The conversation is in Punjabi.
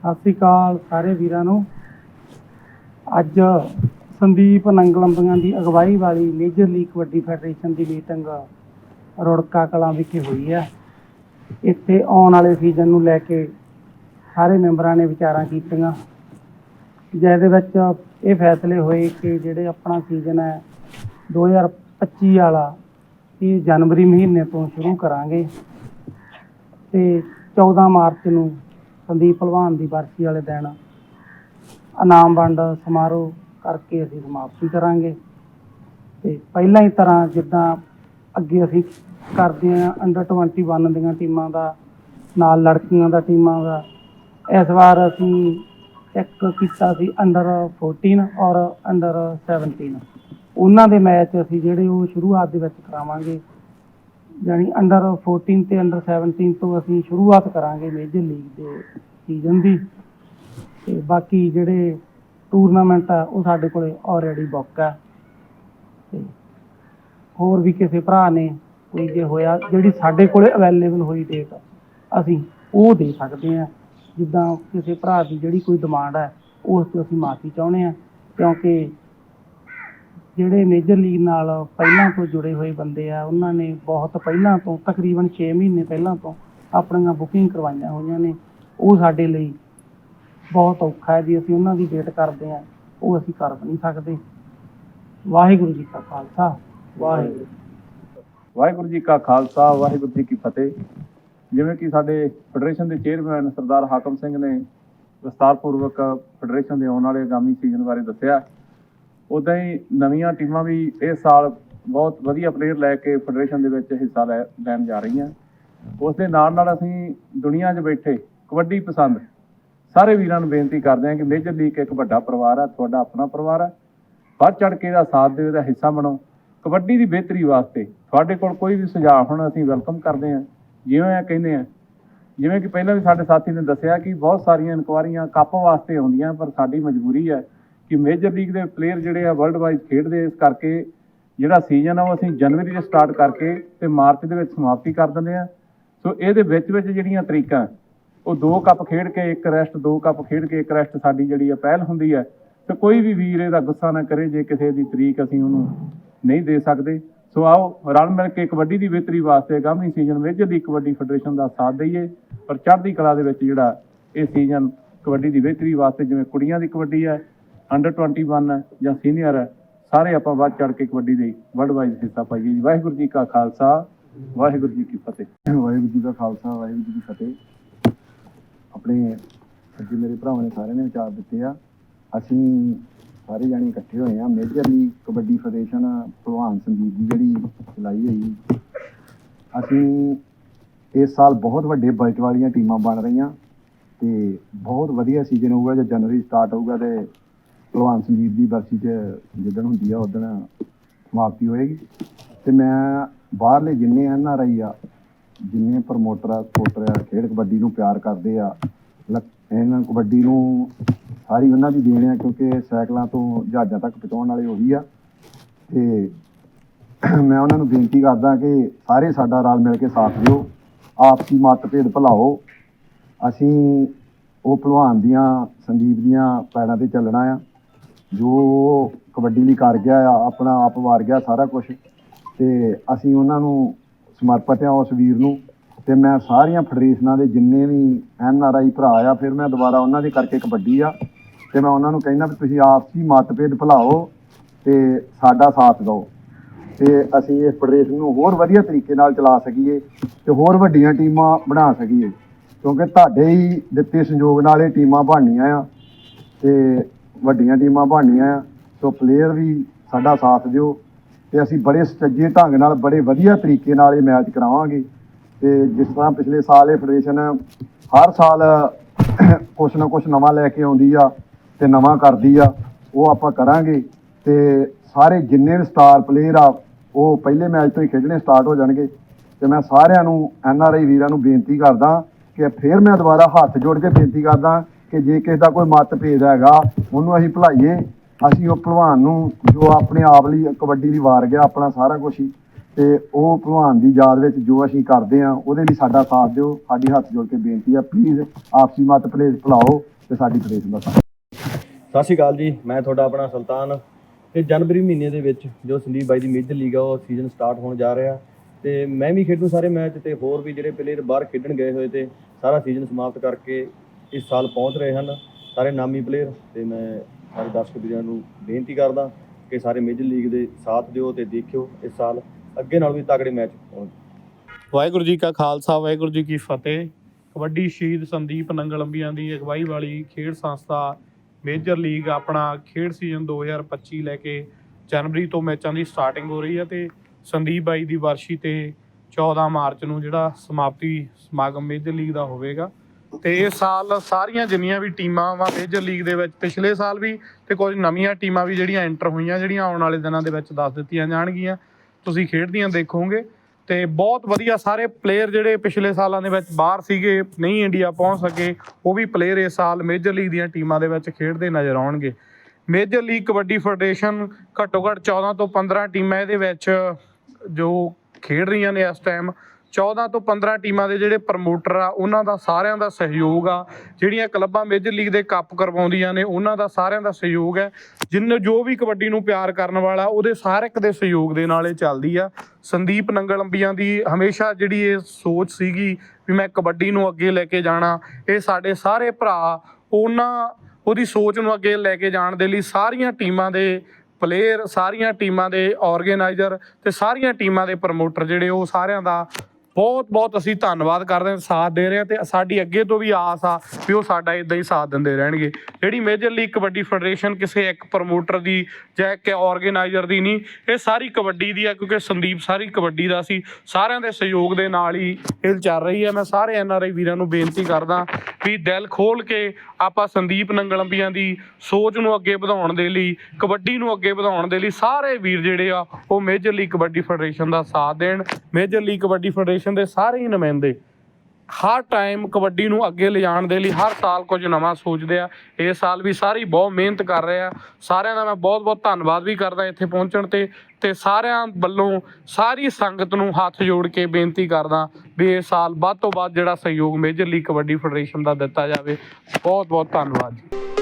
ਸਤਿ ਸ੍ਰੀ ਅਕਾਲ ਸਾਰੇ ਵੀਰਾਂ ਨੂੰ। ਅੱਜ ਸੰਦੀਪ ਨੰਗਲੰਬੀਆਂ ਦੀ ਅਗਵਾਈ ਵਾਲੀ ਮੇਜਰ ਲੀਗ ਕਬੱਡੀ ਫੈਡਰੇਸ਼ਨ ਦੀ ਮੀਟਿੰਗ ਰੁੜਕਾ ਕਲਾਂ ਵਿਖੇ ਹੋਈ ਹੈ। ਇੱਥੇ ਆਉਣ ਵਾਲੇ ਸੀਜ਼ਨ ਨੂੰ ਲੈ ਕੇ ਸਾਰੇ ਮੈਂਬਰਾਂ ਨੇ ਵਿਚਾਰਾਂ ਕੀਤੀਆਂ। ਜਿਹਦੇ ਵਿੱਚ ਇਹ ਫੈਸਲੇ ਹੋਏ ਕਿ ਜਿਹੜੇ ਆਪਣਾ ਸੀਜ਼ਨ ਹੈ 2025 ਵਾਲਾ, ਇਹ ਜਨਵਰੀ ਮਹੀਨੇ ਤੋਂ ਸ਼ੁਰੂ ਕਰਾਂਗੇ ਤੇ 14 ਮਾਰਚ ਨੂੰ ਸੰਦੀਪ ਭਲਵਾਨ ਦੀ ਬਰਸੀ ਵਾਲੇ ਦਿਨ ਇਨਾਮ ਵੰਡ ਸਮਾਰੋਹ ਕਰਕੇ ਅਸੀਂ ਸਮਾਪਤੀ ਕਰਾਂਗੇ। ਤੇ ਪਹਿਲਾਂ ਹੀ ਤਰ੍ਹਾਂ ਜਿੱਦਾਂ ਅੱਗੇ ਅਸੀਂ ਕਰਦੇ ਹਾਂ ਅੰਡਰ 21 ਦੀਆਂ ਟੀਮਾਂ ਦਾ, ਨਾਲ ਲੜਕੀਆਂ ਦਾ ਟੀਮਾਂ ਦਾ। ਇਸ ਵਾਰ ਅਸੀਂ ਇੱਕ ਕੀਤਾ ਸੀ ਅੰਡਰ 14 ਔਰ ਅੰਡਰ 17 ਉਹਨਾਂ ਦੇ ਮੈਚ ਅਸੀਂ ਜਿਹੜੇ ਉਹ ਸ਼ੁਰੂਆਤ ਦੇ ਵਿੱਚ ਕਰਾਵਾਂਗੇ। ਯਾਨੀ ਅੰਡਰ 14 ਤੇ ਅੰਡਰ 17 ਤੋਂ ਅਸੀਂ ਸ਼ੁਰੂਆਤ ਕਰਾਂਗੇ ਮੇਜਰ ਲੀਗ ਦੇ ਸੀਜ਼ਨ ਦੀ। ਤੇ ਬਾਕੀ ਜਿਹੜੇ ਟੂਰਨਾਮੈਂਟ ਆ, ਉਹ ਸਾਡੇ ਕੋਲੇ ਆਲਰੇਡੀ ਬੁੱਕ ਆ। ਤੇ ਹੋਰ ਵੀ ਕਿਸੇ ਭਰਾ ਨੇ ਕੋਈ ਜੇ ਹੋਇਆ, ਜਿਹੜੀ ਸਾਡੇ ਕੋਲੇ ਅਵੇਲੇਬਲ ਹੋਈ ਡੇਟ ਅਸੀਂ ਉਹ ਦੇ ਸਕਦੇ ਆ। ਜਿੱਦਾਂ ਕਿਸੇ ਭਰਾ ਦੀ ਜਿਹੜੀ ਕੋਈ ਡਿਮਾਂਡ ਹੈ ਉਸ ਤੋਂ ਅਸੀਂ ਮਾਫੀ ਚਾਹੁੰਦੇ ਆ, ਕਿਉਂਕਿ ਜਿਹੜੇ ਮੇਜਰ ਲੀਗ ਨਾਲ ਪਹਿਲਾਂ ਤੋਂ ਜੁੜੇ ਹੋਏ ਬੰਦੇ ਆ, ਉਹਨਾਂ ਨੇ ਬਹੁਤ ਪਹਿਲਾਂ ਤੋਂ, ਤਕਰੀਬਨ 6 ਮਹੀਨੇ ਪਹਿਲਾਂ ਤੋਂ ਆਪਣੀਆਂ ਬੁਕਿੰਗ ਕਰਵਾਈਆਂ ਹੋਈਆਂ ਨੇ। ਉਹ ਸਾਡੇ ਲਈ ਬਹੁਤ ਔਖਾ ਹੈ ਜੀ, ਅਸੀਂ ਉਹਨਾਂ ਦੀ ਵੇਟ ਕਰਦੇ ਆ ਉਹ ਅਸੀਂ ਕਰ ਵੀ ਨਹੀਂ ਸਕਦੇ। ਵਾਹਿਗੁਰੂ ਜੀ ਕਾ ਖਾਲਸਾ, ਵਾਹਿਗੁਰੂ। ਵਾਹਿਗੁਰੂ ਜੀ ਕਾ ਖਾਲਸਾ, ਵਾਹਿਗੁਰੂ ਜੀ ਕੀ ਫਤਿਹ। ਜਿਵੇਂ ਕਿ ਸਾਡੇ ਫੈਡਰੇਸ਼ਨ ਦੇ ਚੇਅਰਮੈਨ ਸਰਦਾਰ ਹਾਕਮ ਸਿੰਘ ਨੇ ਵਿਸਤਾਰਪੂਰਵਕ ਫੈਡਰੇਸ਼ਨ ਦੇ ਆਉਣ ਵਾਲੇ ਆਗਾਮੀ ਸੀਜ਼ਨ ਬਾਰੇ ਦੱਸਿਆ। ਉਦਾਂ ਹੀ ਨਵੀਆਂ ਟੀਮਾਂ ਵੀ ਇਸ ਸਾਲ ਬਹੁਤ ਵਧੀਆ ਪਲੇਅਰ ਲੈ ਕੇ ਫੈਡਰੇਸ਼ਨ ਦੇ ਵਿੱਚ ਹਿੱਸਾ ਲੈ, ਲੈਣ ਜਾ ਰਹੀਆਂ। ਉਸ ਦੇ ਨਾਲ ਨਾਲ ਅਸੀਂ ਦੁਨੀਆ 'ਚ ਬੈਠੇ, ਕਬੱਡੀ ਪਸੰਦ। ਸਾਰੇ ਵੀਰਾਂ ਨੂੰ ਬੇਨਤੀ ਕਰਦੇ ਹਾਂ ਕਿ ਮੇਜਰ ਲੀਗ ਇੱਕ ਵੱਡਾ ਪਰਿਵਾਰ ਆ, ਤੁਹਾਡਾ ਆਪਣਾ ਪਰਿਵਾਰ ਆ। ਵੱਧ ਚੜ ਕੇ ਇਹਦਾ ਸਾਥ ਦਿਓ, ਇਹਦਾ ਹਿੱਸਾ ਬਣੋ। ਕਬੱਡੀ ਦੀ ਬਿਹਤਰੀ ਵਾਸਤੇ ਤੁਹਾਡੇ ਕੋਲ ਕੋਈ ਵੀ ਸੁਝਾਅ ਹੋਣ ਅਸੀਂ ਵੈਲਕਮ ਕਰਦੇ ਹਾਂ। ਜਿਵੇਂ ਆ ਕਹਿੰਦੇ ਆ ਜਿਵੇਂ ਕਿ ਪਹਿਲਾਂ ਵੀ ਸਾਡੇ ਸਾਥੀ ਨੇ ਦੱਸਿਆ ਕਿ ਬਹੁਤ ਸਾਰੀਆਂ ਇਨਕੁਆਰੀਆਂ ਕੱਪ ਵਾਸਤੇ ਆਉਂਦੀਆਂ, ਪਰ ਸਾਡੀ ਮਜਬੂਰੀ ਹੈ ਕਿ ਮੇਜਰ ਲੀਗ ਦੇ ਪਲੇਅਰ ਜਿਹੜੇ ਆ ਵਰਲਡ ਵਾਈਜ਼ ਖੇਡਦੇ ਇਸ ਕਰਕੇ ਜਿਹੜਾ ਸੀਜ਼ਨ ਆ ਉਹ ਅਸੀਂ ਜਨਵਰੀ 'ਚ ਸਟਾਰਟ ਕਰਕੇ ਤੇ ਮਾਰਚ ਦੇ ਵਿੱਚ ਸਮਾਪਤੀ ਕਰ ਦਿੰਦੇ ਆ। ਸੋ ਇਹਦੇ ਵਿੱਚ ਵਿੱਚ ਜਿਹੜੀਆਂ ਤਰੀਕਾਂ, ਉਹ ਦੋ ਕੱਪ ਖੇਡ ਕੇ ਇੱਕ ਰੈਸਟ ਦੋ ਕੱਪ ਖੇਡ ਕੇ ਇੱਕ ਰੈਸਟ ਸਾਡੀ ਜਿਹੜੀ ਆ ਪਹਿਲ ਹੁੰਦੀ ਹੈ ਤੇ ਕੋਈ ਵੀ ਵੀਰ ਇਹਦਾ ਗੁੱਸਾ ਨਾ ਕਰੇ ਜੇ ਕਿਸੇ ਦੀ ਤਰੀਕ ਅਸੀਂ ਉਹਨੂੰ ਨਹੀਂ ਦੇ ਸਕਦੇ। ਸੋ ਆਓ ਰਲ ਮਿਲ ਕੇ ਕਬੱਡੀ ਦੀ ਬਿਹਤਰੀ ਵਾਸਤੇ ਆਗਾਮੀ season major league kabaddi federation ਦਾ ਸਾਥ ਦਈਏ। ਪਰ ਚੜ੍ਹਦੀ ਕਲਾ ਦੇ ਵਿੱਚ ਜਿਹੜਾ ਇਹ ਸੀਜ਼ਨ ਕਬੱਡੀ ਦੀ ਬਿਹਤਰੀ ਵਾਸਤੇ ਜਿਵੇਂ ਕੁੜੀਆਂ ਦੀ ਕਬੱਡੀ ਹੈ ਅੰਡਰ 21 ਹੈ ਜਾਂ ਸੀਨੀਅਰ ਹੈ, ਸਾਰੇ ਆਪਾਂ ਵੱਧ ਚੜ੍ਹ ਕੇ ਕਬੱਡੀ ਦੇ ਵਰਲਡ ਵਾਈਜ਼ ਹਿੱਸਾ ਪਾਈਏ ਜੀ। ਵਾਹਿਗੁਰੂ ਜੀ ਕਾ ਖਾਲਸਾ, ਵਾਹਿਗੁਰੂ ਜੀ ਕੀ ਫਤਿਹ। ਵਾਹਿਗੁਰੂ ਜੀ ਦਾ ਖਾਲਸਾ, ਵਾਹਿਗੁਰੂ ਜੀ ਕੀ ਫਤਿਹ। ਆਪਣੇ ਅੱਜ ਮੇਰੇ ਭਰਾਵਾਂ ਨੇ ਸਾਰਿਆਂ ਨੇ ਵਿਚਾਰ ਦਿੱਤੇ ਆ। ਅਸੀਂ ਸਾਰੇ ਜਾਣੇ ਇਕੱਠੇ ਹੋਏ ਆ। ਮੇਜਰ ਲੀਗ ਕਬੱਡੀ ਫੈਡਰੇਸ਼ਨ ਭਲਵਾਨ ਸੰਦੀਪ ਦੀ ਜਿਹੜੀ ਚਲਾਈ ਹੋਈ। ਅਸੀਂ ਇਸ ਸਾਲ ਬਹੁਤ ਵੱਡੇ ਬਜਟ ਵਾਲੀਆਂ ਟੀਮਾਂ ਬਣ ਰਹੀਆਂ ਤੇ ਬਹੁਤ ਵਧੀਆ ਸੀਜ਼ਨ ਹੋਊਗਾ, ਜੇ ਜਨਵਰੀ ਸਟਾਰਟ ਹੋਊਗਾ ਤੇ ਭਲਵਾਨ ਸੰਦੀਪ ਦੀ ਬਰਸੀ 'ਚ ਜਿੱਦਣ ਹੁੰਦੀ ਆ ਉਦਣ ਸਮਾਪਤੀ ਹੋਏਗੀ। ਤੇ ਮੈਂ ਬਾਹਰਲੇ ਜਿੰਨੇ ਐਨ ਆਰ ਆਈ ਆ, ਜਿੰਨੇ ਪ੍ਰਮੋਟਰ ਆ, ਸਪੋਰਟਰ ਆ, ਖੇਡ ਕਬੱਡੀ ਨੂੰ ਪਿਆਰ ਕਰਦੇ ਆ, ਲ- ਇਹਨਾਂ ਕਬੱਡੀ ਨੂੰ ਸਾਰੀ ਉਹਨਾਂ ਦੀ ਦੇਣ ਆ, ਕਿਉਂਕਿ ਸਾਈਕਲਾਂ ਤੋਂ ਜਹਾਜ਼ਾਂ ਤੱਕ ਪਹੁੰਚਾਉਣ ਵਾਲੇ ਉਹੀ ਆ। ਤੇ ਮੈਂ ਉਹਨਾਂ ਨੂੰ ਬੇਨਤੀ ਕਰਦਾ ਕਿ ਸਾਰੇ ਸਾਡਾ ਰਲ ਮਿਲ ਕੇ ਸਾਥ ਦਿਓ, ਆਪਸੀ ਮਤਭੇਦ ਭੁਲਾਓ। ਅਸੀਂ ਉਹ ਭਲਵਾਨ ਦੀਆਂ ਸੰਦੀਪ ਦੀਆਂ ਪੈੜਾਂ ਤੇ ਚੱਲਣਾ ਆ। ਜੋ ਉਹ ਕਬੱਡੀ ਲਈ ਕਰ ਗਿਆ ਆ, ਆਪਣਾ ਆਪ ਵਾਰ ਗਿਆ ਸਾਰਾ ਕੁਝ ਤੇ ਅਸੀਂ ਉਹਨਾਂ ਨੂੰ ਸਮਰਪਿਤ ਆ ਉਸ ਵੀਰ ਨੂੰ। ਤੇ ਮੈਂ ਸਾਰੀਆਂ ਫੈਡਰੇਸ਼ਨਾਂ ਦੇ ਜਿੰਨੇ ਵੀ ਐਨ ਆਰ ਆਈ ਭਰਾ ਆ, ਫਿਰ ਮੈਂ ਦੁਬਾਰਾ ਉਹਨਾਂ ਦੇ ਕਰਕੇ ਕਬੱਡੀ ਆ। ਤੇ ਮੈਂ ਉਹਨਾਂ ਨੂੰ ਕਹਿੰਦਾ ਵੀ ਤੁਸੀਂ ਆਪਸੀ ਮਤਭੇਦ ਭੁਲਾਓ ਤੇ ਸਾਡਾ ਸਾਥ ਦਿਓ। ਤੇ ਅਸੀਂ ਇਸ ਫੈਡਰੇਸ਼ਨ ਨੂੰ ਹੋਰ ਵਧੀਆ ਤਰੀਕੇ ਨਾਲ ਚਲਾ ਸਕੀਏ ਤੇ ਹੋਰ ਵੱਡੀਆਂ ਟੀਮਾਂ ਬਣਾ ਸਕੀਏ। ਕਿਉਂਕਿ ਤੁਹਾਡੇ ਹੀ ਦਿੱਤੇ ਸੰਯੋਗ ਨਾਲ ਇਹ ਟੀਮਾਂ ਬਣਨੀਆਂ ਆ। ਤੇ ਵੱਡੀਆਂ ਟੀਮਾਂ ਬਣਨੀਆਂ ਆ, ਸੋ ਪਲੇਅਰ ਵੀ ਸਾਡਾ ਸਾਥ ਦਿਓ ਤੇ ਅਸੀਂ ਬੜੇ ਸੁਚੱਜੇ ਢੰਗ ਨਾਲ, ਬੜੇ ਵਧੀਆ ਤਰੀਕੇ ਨਾਲ ਇਹ ਮੈਚ ਕਰਾਵਾਂਗੇ। ਤੇ ਜਿਸ ਤਰ੍ਹਾਂ ਪਿਛਲੇ ਸਾਲ ਇਹ ਫੈਡਰੇਸ਼ਨ ਹਰ ਸਾਲ ਕੁਛ ਨਾ ਕੁਛ ਨਵਾਂ ਲੈ ਕੇ ਆਉਂਦੀ ਆ ਤੇ ਨਵਾਂ ਕਰਦੀ ਆ, ਉਹ ਆਪਾਂ ਕਰਾਂਗੇ। ਤੇ ਸਾਰੇ ਜਿੰਨੇ ਵੀ ਸਟਾਰ ਪਲੇਅਰ ਆ, ਉਹ ਪਹਿਲੇ ਮੈਚ ਤੋਂ ਹੀ ਖੇਡਣੇ ਸਟਾਰਟ ਹੋ ਜਾਣਗੇ। ਤੇ ਮੈਂ ਸਾਰਿਆਂ ਨੂੰ, ਐਨ ਆਰ ਆਈ ਵੀਰਾਂ ਨੂੰ ਬੇਨਤੀ ਕਰਦਾ ਕਿ ਫਿਰ ਮੈਂ ਦੁਬਾਰਾ ਹੱਥ ਜੋੜ ਕੇ ਬੇਨਤੀ ਕਰਦਾ ਕਿ ਜੇ ਕਿਸੇ ਦਾ ਕੋਈ ਮਤਭੇਦ ਹੈਗਾ, ਉਹਨੂੰ ਅਸੀਂ ਭੁਲਾਈਏ। ਅਸੀਂ ਉਹ ਭਲਵਾਨ ਨੂੰ, ਜੋ ਆਪਣੇ ਆਪ ਲਈ ਕਬੱਡੀ ਲਈ ਵਾਰ ਗਿਆ, ਆਪਣਾ ਸਾਰਾ ਕੁਝ ਹੀ। ਤੇ ਉਹ ਭਲਵਾਨ ਦੀ ਯਾਦ ਵਿੱਚ ਜੋ ਅਸੀਂ ਕਰਦੇ ਆ ਉਹਦੇ ਲਈ ਸਾਡਾ ਸਾਥ ਦਿਓ। ਸਾਡੀ ਹੱਥ ਜੋੜ ਕੇ ਬੇਨਤੀ ਆ ਪਲੀਜ਼ ਆਪਸੀ ਮਤ ਪਲੇਜ਼ ਭੁਲਾਓ ਤੇ ਸਾਡੀ ਪ੍ਰੇਸ਼ ਦਾ ਸਾਥ ਸਤਿ ਸ਼੍ਰੀ ਅਕਾਲ ਜੀ। ਮੈਂ ਤੁਹਾਡਾ ਆਪਣਾ ਸੁਲਤਾਨ। ਤੇ ਜਨਵਰੀ ਮਹੀਨੇ ਦੇ ਵਿੱਚ ਜੋ ਸੰਦੀਪ ਬਾਈ ਦੀ ਮੇਜਰ ਲੀਗ ਆ, ਉਹ ਸੀਜ਼ਨ ਸਟਾਰਟ ਹੋਣ ਜਾ ਰਿਹਾ। ਤੇ ਮੈਂ ਵੀ ਖੇਡੂ ਸਾਰੇ ਮੈਚ ਤੇ ਹੋਰ ਵੀ ਜਿਹੜੇ ਪਲੇਅਰ ਬਾਹਰ ਖੇਡਣ ਗਏ ਹੋਏ ਤੇ ਸਾਰਾ ਸੀਜ਼ਨ ਸਮਾਪਤ ਕਰਕੇ ਇਸ ਸਾਲ ਪਹੁੰਚ ਰਹੇ ਹਨ। ਸਾਰੇ ਨਾਮੀ ਪਲੇਅਰ ਤੇ ਮੈਂ ਸਾਰੇ ਦਰਸ਼ਕ ਵੀਰਾਂ ਨੂੰ ਬੇਨਤੀ ਕਰਦਾ ਕਿ ਸਾਰੇ ਮੇਜਰ ਲੀਗ ਦੇ ਸਾਥ ਦਿਓ ਤੇ ਦੇਖਿਓ ਇਸ ਸਾਲ ਅੱਗੇ ਨਾਲ ਵੀ ਤਗੜੇ ਮੈਚ ਹੋਣ ਵਾਹਿਗੁਰੂ ਜੀ ਕਾ ਖਾਲਸਾ, ਵਾਹਿਗੁਰੂ ਜੀ ਕੀ ਫਤਿਹ। ਕਬੱਡੀ ਸ਼ਹੀਦ ਸੰਦੀਪ ਨੰਗਲੰਬੀਆਂ ਦੀ ਅਗਵਾਈ ਵਾਲੀ ਖੇਡ ਸੰਸਥਾ ਮੇਜਰ ਲੀਗ ਆਪਣਾ ਖੇਡ ਸੀਜ਼ਨ 2025 ਲੈ ਕੇ ਜਨਵਰੀ ਤੋਂ ਮੈਚਾਂ ਦੀ ਸਟਾਰਟਿੰਗ ਹੋ ਰਹੀ ਹੈ ਤੇ ਸੰਦੀਪ ਬਾਈ ਦੀ ਵਰਸ਼ੀ ਤੇ 14 ਮਾਰਚ ਨੂੰ ਜਿਹੜਾ ਸਮਾਪਤੀ ਸਮਾਗਮ ਮੇਜਰ ਲੀਗ ਦਾ ਹੋਵੇਗਾ। ਤੇ ਇਸ ਸਾਲ ਸਾਰੀਆਂ ਜਿੰਨੀਆਂ ਵੀ ਟੀਮਾਂ ਵਾ ਮੇਜਰ ਲੀਗ ਦੇ ਵਿੱਚ ਪਿਛਲੇ ਸਾਲ ਵੀ ਤੇ ਕੁਝ ਨਵੀਆਂ ਟੀਮਾਂ ਵੀ ਜਿਹੜੀਆਂ ਐਂਟਰ ਹੋਈਆਂ, ਜਿਹੜੀਆਂ ਆਉਣ ਵਾਲੇ ਦਿਨਾਂ ਦੇ ਵਿੱਚ ਦੱਸ ਦਿੱਤੀਆਂ ਜਾਣਗੀਆਂ। ਤੁਸੀਂ ਖੇਡਦੀਆਂ ਦੇਖੋਗੇ ਤੇ ਬਹੁਤ ਵਧੀਆ ਸਾਰੇ ਪਲੇਅਰ ਜਿਹੜੇ ਪਿਛਲੇ ਸਾਲਾਂ ਦੇ ਵਿੱਚ ਬਾਹਰ ਸੀਗੇ, ਨਹੀਂ ਇੰਡੀਆ ਪਹੁੰਚ ਸਕੇ, ਉਹ ਵੀ ਪਲੇਅਰ ਇਸ ਸਾਲ ਮੇਜਰ ਲੀਗ ਦੀਆਂ ਟੀਮਾਂ ਦੇ ਵਿੱਚ ਖੇਡਦੇ ਨਜ਼ਰ ਆਉਣਗੇ। ਮੇਜਰ ਲੀਗ ਕਬੱਡੀ ਫੈਡਰੇਸ਼ਨ ਘੱਟੋ ਘੱਟ 14 ਤੋਂ 15 ਟੀਮਾਂ ਇਹਦੇ ਵਿੱਚ ਜੋ ਖੇਡ ਰਹੀਆਂ ਨੇ ਇਸ ਟਾਈਮ 14 ਤੋਂ 15 ਟੀਮਾਂ ਦੇ ਜਿਹੜੇ ਪ੍ਰਮੋਟਰ ਆ, ਉਹਨਾਂ ਦਾ ਸਾਰਿਆਂ ਦਾ ਸਹਿਯੋਗ ਆ। ਜਿਹੜੀਆਂ ਕਲੱਬਾਂ ਮੇਜਰ ਲੀਗ ਦੇ ਕੱਪ ਕਰਵਾਉਂਦੀਆਂ ਨੇ, ਉਹਨਾਂ ਦਾ ਸਾਰਿਆਂ ਦਾ ਸਹਿਯੋਗ ਹੈ। ਜਿੰਨੇ ਜੋ ਵੀ ਕਬੱਡੀ ਨੂੰ ਪਿਆਰ ਕਰਨ ਵਾਲਾ, ਉਹਦੇ ਸਾਰੇ ਇੱਕ ਦੇ ਸਹਿਯੋਗ ਦੇ ਨਾਲ ਇਹ ਚੱਲਦੀ ਆ। ਸੰਦੀਪ ਨੰਗਲੰਬੀਆਂ ਦੀ ਹਮੇਸ਼ਾ ਜਿਹੜੀ ਇਹ ਸੋਚ ਸੀਗੀ ਵੀ ਮੈਂ ਕਬੱਡੀ ਨੂੰ ਅੱਗੇ ਲੈ ਕੇ ਜਾਣਾ, ਇਹ ਸਾਡੇ ਸਾਰੇ ਭਰਾ ਉਹਨਾਂ, ਉਹਦੀ ਸੋਚ ਨੂੰ ਅੱਗੇ ਲੈ ਕੇ ਜਾਣ ਦੇ ਲਈ ਸਾਰੀਆਂ ਟੀਮਾਂ ਦੇ ਪਲੇਅਰ ਸਾਰੀਆਂ ਟੀਮਾਂ ਦੇ ਆਰਗੇਨਾਈਜ਼ਰ ਤੇ ਸਾਰੀਆਂ ਟੀਮਾਂ ਦੇ ਪ੍ਰਮੋਟਰ ਜਿਹੜੇ, ਉਹ ਸਾਰਿਆਂ ਦਾ ਬਹੁਤ ਬਹੁਤ ਅਸੀਂ ਧੰਨਵਾਦ ਕਰਦੇ ਹਾਂ, ਸਾਥ ਦੇ ਰਹੇ ਹਾਂ ਤੇ ਸਾਡੀ ਅੱਗੇ ਤੋਂ ਵੀ ਆਸ ਆ ਵੀ ਉਹ ਸਾਡਾ ਇਦਾਂ ਹੀ ਸਾਥ ਦਿੰਦੇ ਰਹਿਣਗੇ। ਜਿਹੜੀ ਮੇਜਰ ਲੀਗ ਕਬੱਡੀ ਫੈਡਰੇਸ਼ਨ ਕਿਸੇ ਇੱਕ ਪ੍ਰਮੋਟਰ ਦੀ ਜਾਂ ਇੱਕ ਆਰਗੇਨਾਈਜ਼ਰ ਦੀ ਨਹੀਂ, ਇਹ ਸਾਰੀ ਕਬੱਡੀ ਦੀ ਆ, ਕਿਉਂਕਿ ਸੰਦੀਪ ਸਾਰੀ ਕਬੱਡੀ ਦਾ ਸੀ। ਸਾਰਿਆਂ ਦੇ ਸਹਿਯੋਗ ਦੇ ਨਾਲ ਹੀ ਇਹ ਚੱਲ ਰਹੀ ਹੈ ਮੈਂ ਸਾਰੇ ਐਨਆਰਆਈ ਵੀਰਾਂ ਨੂੰ ਬੇਨਤੀ ਕਰਦਾ ਵੀ ਦਿਲ ਖੋਲ ਕੇ ਆਪਾਂ ਸੰਦੀਪ ਨੰਗਲੰਬੀਆਂ ਦੀ ਸੋਚ ਨੂੰ ਅੱਗੇ ਵਧਾਉਣ ਦੇ ਲਈ, ਕਬੱਡੀ ਨੂੰ ਅੱਗੇ ਵਧਾਉਣ ਦੇ ਲਈ ਸਾਰੇ ਵੀਰ ਜਿਹੜੇ ਆ, ਉਹ ਮੇਜਰ ਲੀਗ ਕਬੱਡੀ ਫੈਡਰੇਸ਼ਨ ਦਾ ਸਾਥ ਦੇਣ ਮੇਜਰ ਲੀਗ ਕਬੱਡੀ ਫੈਡਰੇਸ਼ਨ ਦੇ ਸਾਰੇ ਹੀ ਨੁਮਾਇੰਦੇ ਹਰ ਟਾਈਮ ਕਬੱਡੀ ਨੂੰ ਅੱਗੇ ਲਿਜਾਣ ਦੇ ਲਈ ਹਰ ਸਾਲ ਕੁਝ ਨਵਾਂ ਸੋਚਦੇ ਆ। ਇਸ ਸਾਲ ਵੀ ਸਾਰੀ ਬਹੁਤ ਮਿਹਨਤ ਕਰ ਰਹੇ ਆ। ਸਾਰਿਆਂ ਦਾ ਮੈਂ ਬਹੁਤ ਬਹੁਤ ਧੰਨਵਾਦ ਵੀ ਕਰਦਾ ਇੱਥੇ ਪਹੁੰਚਣ ਤੇ। ਤੇ ਸਾਰਿਆਂ ਵੱਲੋਂ ਸਾਰੀ ਸੰਗਤ ਨੂੰ ਹੱਥ ਜੋੜ ਕੇ ਬੇਨਤੀ ਕਰਦਾ ਵੀ ਇਸ ਸਾਲ ਵੱਧ ਤੋਂ ਵੱਧ ਜਿਹੜਾ ਸਹਿਯੋਗ ਮੇਜਰ ਲੀਗ ਕਬੱਡੀ ਫੈਡਰੇਸ਼ਨ ਦਾ ਦਿੱਤਾ ਜਾਵੇ। ਬਹੁਤ ਬਹੁਤ ਧੰਨਵਾਦ ਜੀ।